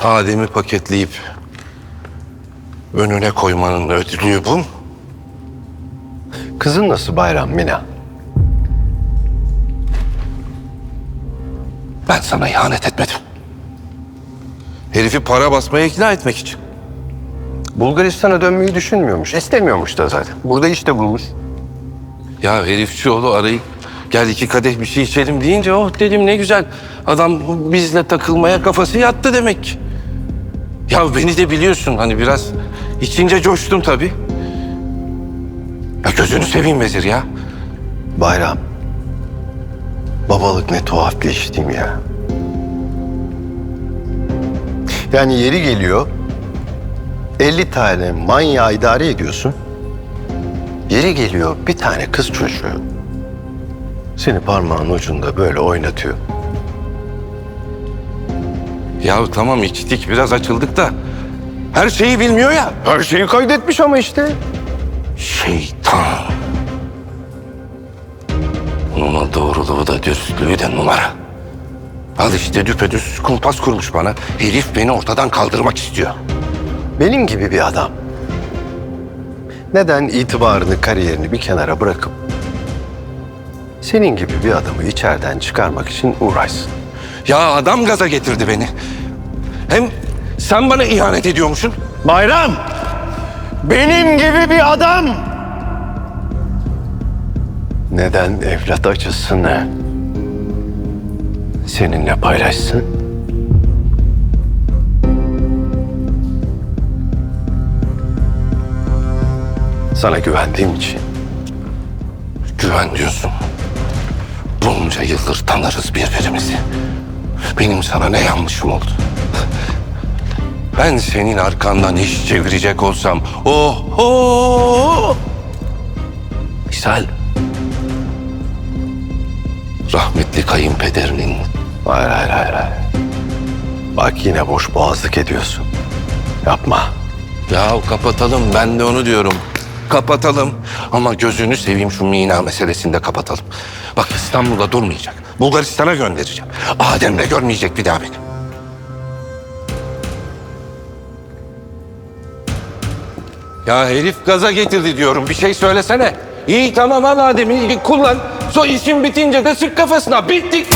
Adem'i paketleyip önüne koymanın ödülü bu. mu? Kızın nasıl Bayram Mina? Ben sana ihanet etmedim. Herifi para basmaya ikna etmek için. Bulgaristan'a dönmeyi düşünmüyormuş. istemiyormuş da zaten. Burada işte bulmuş. Ya herif oğlu arayıp gel iki kadeh bir şey içelim deyince oh dedim ne güzel. Adam bizle takılmaya kafası yattı demek. Ya beni de biliyorsun hani biraz içince coştum tabii. Ya gözünü seveyim Vezir ya. Bayram. Babalık ne tuhaf bir iş değil mi ya? Yani yeri geliyor 50 tane manyağı idare ediyorsun. Yeri geliyor bir tane kız çocuğu seni parmağın ucunda böyle oynatıyor. Ya tamam içtik biraz açıldık da her şeyi bilmiyor ya. Her şeyi kaydetmiş ama işte. Şeytan. Onun doğruluğu da dürüstlüğü de numara. Al işte düpedüz kumpas kurmuş bana. Herif beni ortadan kaldırmak istiyor. Benim gibi bir adam. Neden itibarını, kariyerini bir kenara bırakıp senin gibi bir adamı içeriden çıkarmak için uğraşsın? Ya adam gaza getirdi beni. Hem sen bana ihanet ediyormuşsun. Bayram! Benim gibi bir adam! Neden evlat acısını seninle paylaşsın? Sana güvendiğim için. Güven diyorsun. Bunca yıldır tanırız birbirimizi. Benim sana ne yanlışım oldu? Ben senin arkandan iş çevirecek olsam... Oh, oh! Misal... Rahmetli kayınpederinin Hayır, hayır, hayır, hayır. Bak yine boş boğazlık ediyorsun. Yapma. Ya kapatalım ben de onu diyorum. Kapatalım ama gözünü seveyim şu Mina meselesini de kapatalım. Bak İstanbul'da durmayacak. Bulgaristan'a göndereceğim. Adem de görmeyecek bir daha beni. Ya herif gaza getirdi diyorum. Bir şey söylesene. İyi tamam al Adem'i kullan. So işin bitince de sık kafasına. Bittik.